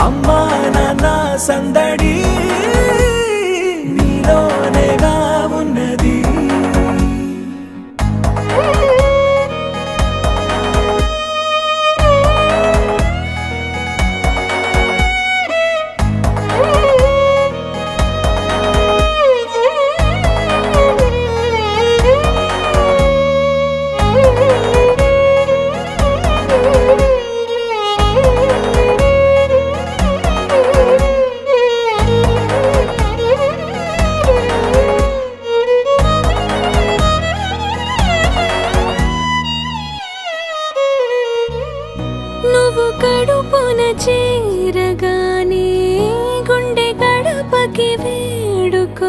అమ్మా నాన్న సందడి కడుపున చేరగానే గుండె గడపకి వేడుకొ